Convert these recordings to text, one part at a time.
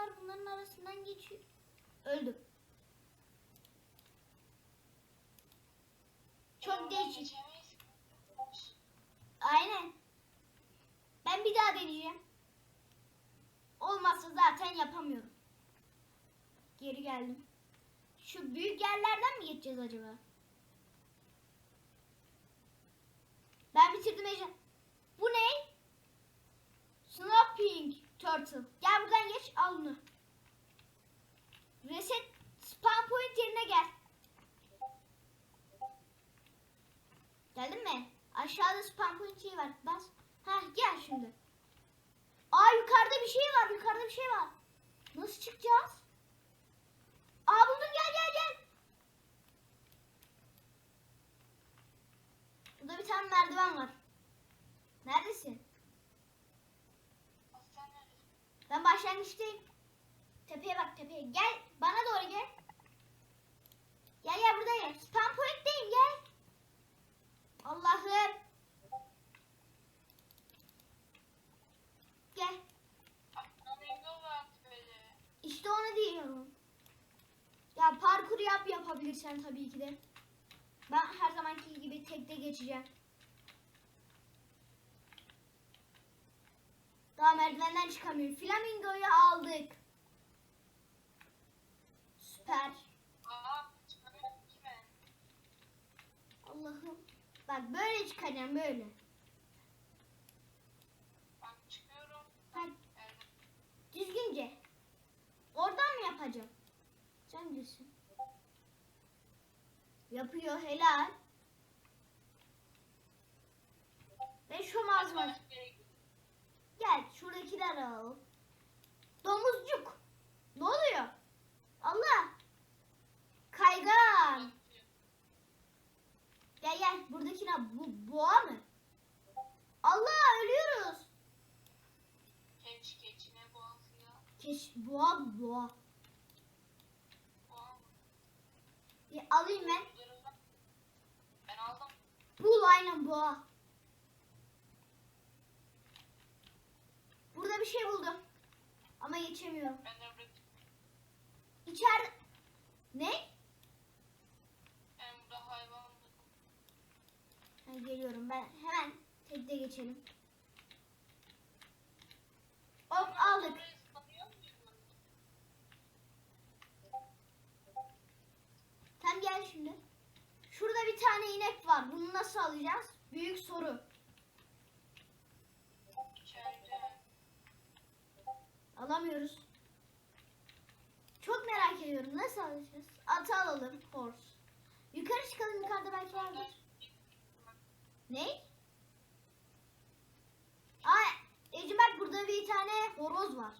var. Bunların arasından geçiyor. Öldüm. Çok değişik. Aynen. Ben bir daha deneyeceğim. Olmazsa zaten yapamıyorum. Geri geldim. Şu büyük yerlerden mi geçeceğiz acaba? Ben bitirdim Ece. Bu ne? Snapping Turtle. Al. Reset spawn point yerine gel. Geldin mi? Aşağıda spam point şeyi var. Bas. Ha gel şimdi. Aa yukarıda bir şey var. Yukarıda bir şey var. Nasıl çıkacağız? Aa buldum gel gel gel. Burada bir tane merdiven var. Neredesin? Aslan neredesin? Ben başlangıçtayım. Tepeye bak tepeye. Gel bana doğru gel. Gel gel buradayım. Spam point'teyim gel. Allah'ım. Gel. İşte onu diyorum. Ya parkur yap yapabilirsen tabii ki de. Ben her zamanki gibi tekte geçeceğim. Daha merdivenden çıkamıyorum. Flamingo'yu aldık. Süper. Ben. Allah'ım. Bak böyle çıkacağım böyle. Bak çıkıyorum. Bak düzgünce. Oradan mı yapacağım? Sen bilirsin. Yapıyor helal. Ve şu malzeme. Başka bir yere gidiyorum. Gel şuradakiler alalım. Domuzcuk. Ne oluyor? Allah. Kaygan. Gel gel buradakine bu boğa mı? Allah ölüyoruz. Keç keçine boğazı ya. Keş boğa boğa. Boğa mı? Ya, alayım ben. Ben aldım. Bul aynen boğa. Burada bir şey buldum. Ama geçemiyorum. İçeride... Ne? burada hayvan. Ha, geliyorum ben. Hemen tekte geçelim. Hop aldık. Tam gel şimdi. Şurada bir tane inek var. Bunu nasıl alacağız? Büyük soru. Alamıyoruz. Çok merak ediyorum. Nasıl alacağız? Atı alalım. Horse. Yukarı çıkalım. Yukarıda belki vardır. Ne? Aa, Ece bak burada bir tane horoz var.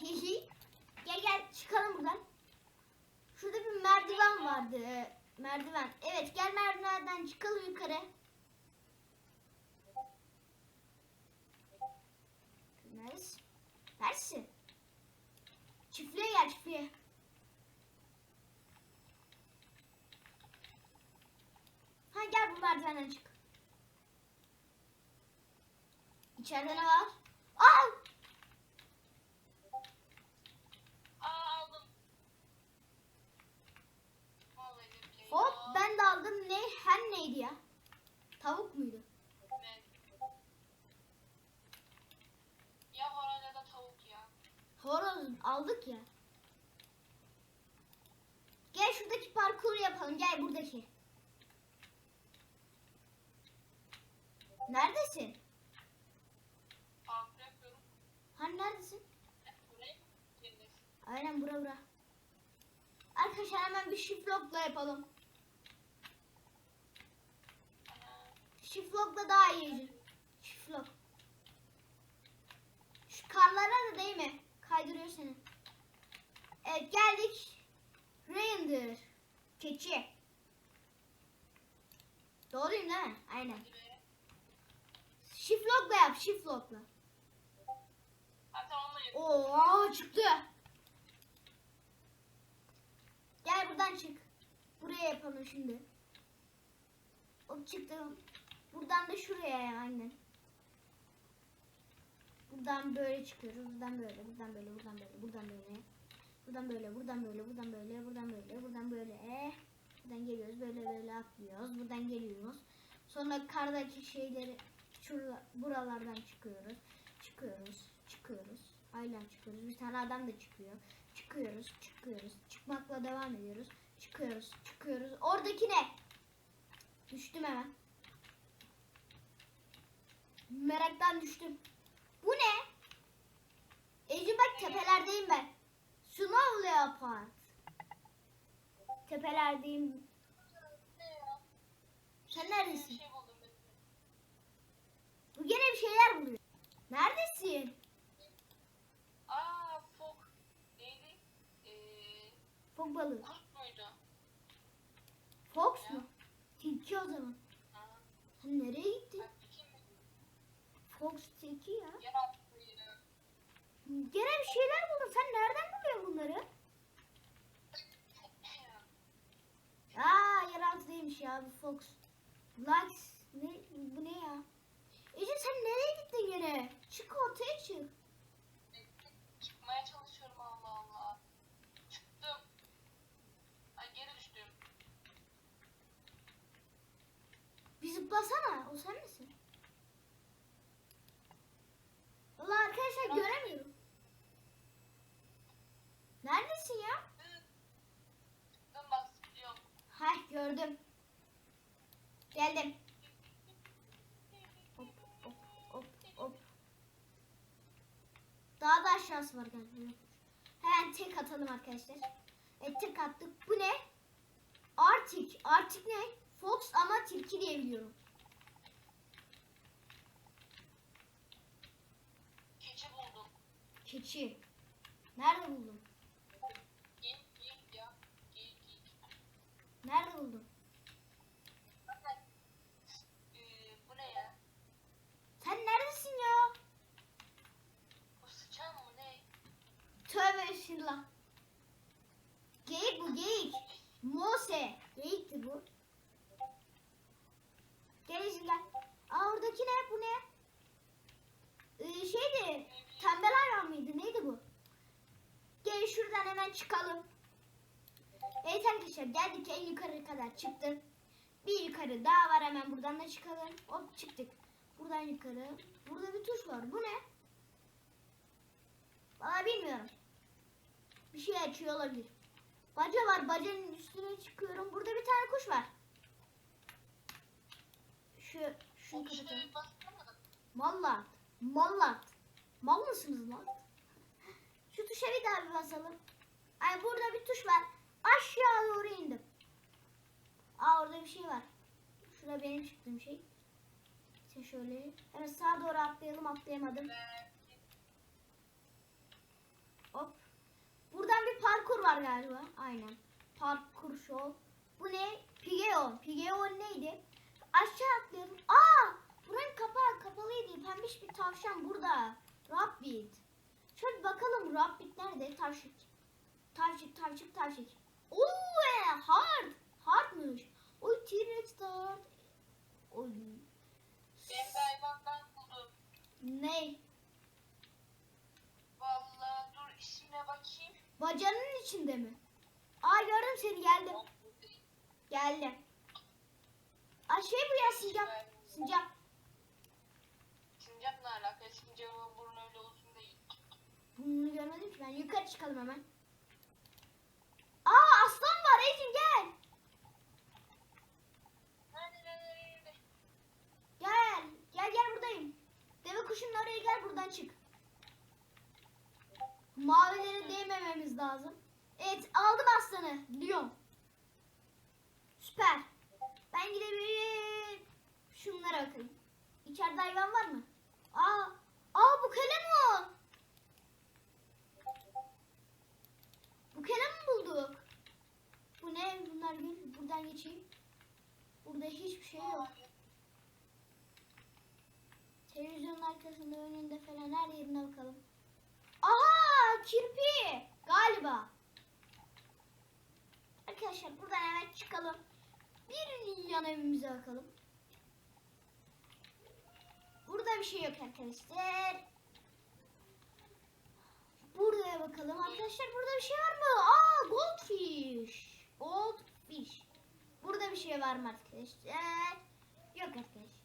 Hihi. gel gel çıkalım buradan. Şurada bir merdiven vardı. Merdiven. Evet gel merdivenden çıkalım yukarı. Neredesin? Neredesin? Çiftliğe gel çiftliğe. Ha gel bu merdivenden çık. İçeride ne var? Aa! Aa aldım. Hop ben de aldım. Ne? Hen neydi ya? Tavuk muydu? ben- Ya horoz ya da tavuk ya. Horoz aldık ya. Gel şuradaki parkur yapalım. Gel buradaki. Neredesin? Farklı yapıyorum. Hani neredesin? Buraya mı girdiniz? Aynen bura bura. Arkadaşlar hemen bir shift lock'la yapalım. Lock'la daha iyi. Shift lock. Şu karlara da değme. Kaydırıyor seni. Evet geldik. Reindeer. Keçi. Doğruyum değil mi? Aynen. Lock'la yap. Shift lock'la. Hatta onunla Oo çıktı. Gel buradan çık. Buraya yapalım şimdi. O çıktı. Buradan da şuraya aynen. Buradan böyle çıkıyoruz. Buradan böyle, buradan böyle, buradan böyle, buradan böyle. Buradan böyle, buradan böyle, buradan böyle, buradan böyle, buradan böyle. Buradan geliyoruz, böyle böyle atlıyoruz. Buradan geliyoruz. Sonra kardaki şeyleri şurada, buralardan çıkıyoruz. Çıkıyoruz, çıkıyoruz. Aynen çıkıyoruz. Bir tane adam da çıkıyor. Çıkıyoruz, çıkıyoruz. Çıkmakla devam ediyoruz. Çıkıyoruz, çıkıyoruz. Oradaki ne? Düştüm hemen. Meraktan düştüm. Bu ne? Ece bak tepelerdeyim ben. Snow Leopard. Tepelerdeyim. Sen neredesin? Bu gene bir şeyler buluyor. Neredesin? Aa fok. Neydi? Ee, Fok balığı. Fox mu? Tilki o zaman. Sen nereye gittin? Fox tilki ya. Gene bir şeyler buldun. Sen nereden buluyorsun bunları? Aa yeraltı değilmiş ya bu Fox. Lux. Ne, bu ne ya? Ece sen nereye gittin gene? Çık ortaya çık. Çıkmaya çalışıyorum Allah Allah. Çıktım. Ay geri düştüm. Bir zıplasana. O sen misin? Valla arkadaşlar göremiyorum. Neredesin ya? Bak zıplıyorum. Hay gördüm. Geldim. Hop hop hop hop. Daha da aşağısı var galiba. Hemen tek atalım arkadaşlar. Evet tek attık. Bu ne? Arctic. Arctic ne? Fox ama tilki diye biliyorum. 2. Nerede buldun? Hemen çıkalım. Evet arkadaşlar geldik en yukarı kadar çıktık. Bir yukarı daha var hemen buradan da çıkalım. Hop çıktık. Buradan yukarı. Burada bir tuş var. Bu ne? Valla bilmiyorum. Bir şey açıyor olabilir. Baca var. Bacanın üstüne çıkıyorum. Burada bir tane kuş var. Şu, şunu kapatalım. baksana. Mallat. Mallat. Mal mısınız lan? Şu tuşa bir daha bir basalım. Ay burada bir tuş var. Aşağı doğru indim. Aa orada bir şey var. Şurada benim çıktığım şey. İşte şöyle. Evet sağa doğru atlayalım atlayamadım. Hop. Buradan bir parkur var galiba. Aynen. Parkur show. Bu ne? Pigeo. Pigeo neydi? Aşağı atlayalım. Aa! Buranın kapağı kapalıydı. Pembiş bir tavşan burada. Rabbit. Şöyle bakalım Rabbit nerede? Tavşik. Tavşik, tavşik, tavşik. Oo, hard. Hardmış. Oy T-Rex de hard. Oy. Ben hayvandan buldum. Ne? Vallahi dur ismine bakayım. Bacanın içinde mi? Aa gördüm seni geldim. Geldim. Aa şey bu ya sincap. Sincap. Sincap ne alaka? Sincapın burnu öyle uzun değil. Bunu görmedim ki ben. Yukarı çıkalım hemen. Aa aslan var Ecin gel. Nerede nerede nerede? Gel. Gel gel buradayım. Deve kuşunun oraya gel buradan çık. Mavilere değmememiz lazım. Evet aldım aslanı. Lyon. Süper. Ben gidebilirim. Şunlara bakayım. İçeride hayvan var mı? Aa, aa bu kalem o. Bu kalemi bulduk. Bu ne? Bunlar gül. Buradan geçeyim. Burada hiçbir şey yok. arkasında, önünde falan her yerine bakalım. Aha! Kirpi! Galiba. Arkadaşlar buradan hemen çıkalım. Bir yan evimize bakalım. Burada bir şey yok arkadaşlar. Buraya bakalım arkadaşlar. Burada bir şey var mı? Aa goldfish. Goldfish. Burada bir şey var mı arkadaşlar? Yok arkadaşlar.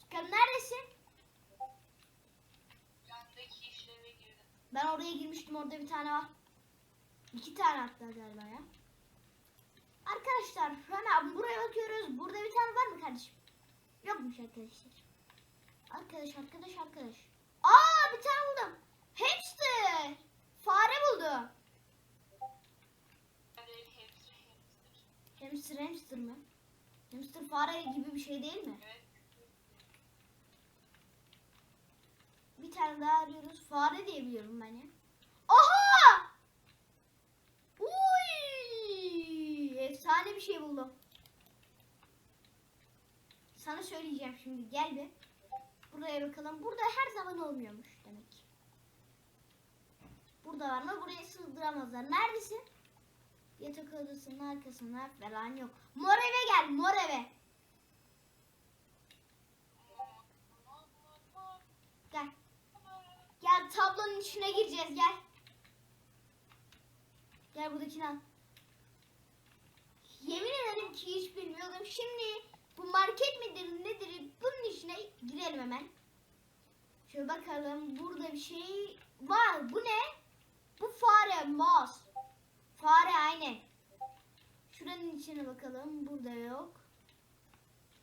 Çıkalım neredesin? Ben oraya girmiştim. Orada bir tane var. İki tane hatta galiba ya. Arkadaşlar hemen buraya bakıyoruz. Burada bir tane var mı kardeşim? Yokmuş arkadaşlar. Arkadaş arkadaş arkadaş. Aa bir tane buldum. Hamster. Fare buldum. Hamster hamster mı? Hamster fare gibi bir şey değil mi? Evet. Bir tane daha arıyoruz. Fare diye biliyorum ben ya. Aha! Uy! Efsane bir şey buldum. Sana söyleyeceğim şimdi. Gel bir. Buraya bakalım. Burada her zaman olmuyormuş demek. Burada var mı? Buraya sığdıramazlar. Neredesin? Yatak odasının arkasında falan yok. Mor eve gel. Mor eve. Mor, mor, mor, mor, Gel. mor. Gel tablonun içine gireceğiz gel. Gel buradakini al. Yemin ederim ki hiç bilmiyordum. Şimdi bu market midir nedir bunun içine girelim hemen. Şöyle bakalım burada bir şey var. Bu ne? Bu fare mouse. Fare aynen. Şuranın içine bakalım. Burada yok.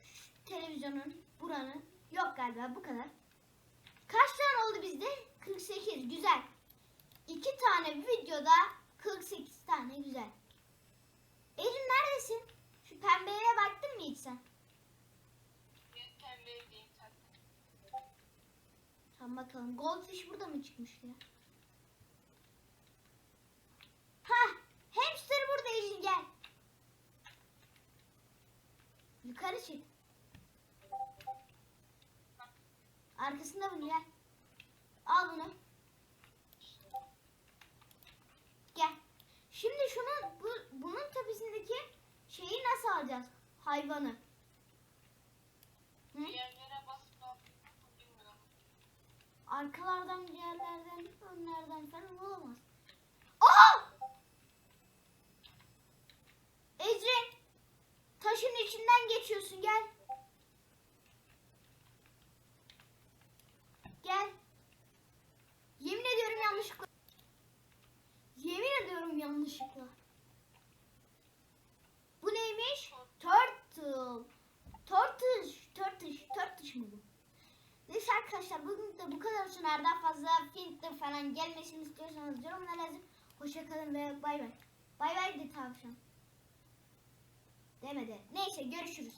Şu televizyonun buranın yok galiba bu kadar. 2 tane videoda 48 tane güzel. Erin neredesin? Şu pembeye baktın mı hiç sen? Tamam bakalım. Goldfish burada mı çıkmış ya? Ha, hamster burada Elin gel. Yukarı çık. Arkasında bunu gel. Al bunu. Bunun tepesindeki şeyi nasıl alacağız? Hayvanı. Hı? Arkalardan, yerlerden, önlerden falan olamaz. Aha! Ecrin! Taşın içinden geçiyorsun. Gel. Yemin ediyorum yanlışlıkla. Yemin ediyorum yanlışlıkla. Bu neymiş? Turtle. Turtle. Turtle. Turtle mı bu? Neyse arkadaşlar Eğer daha fazla film falan gelmesini istiyorsanız yorumlara yazın. Hoşçakalın ve bay bay. Bay bay de tavşan. Demedi. Neyse görüşürüz.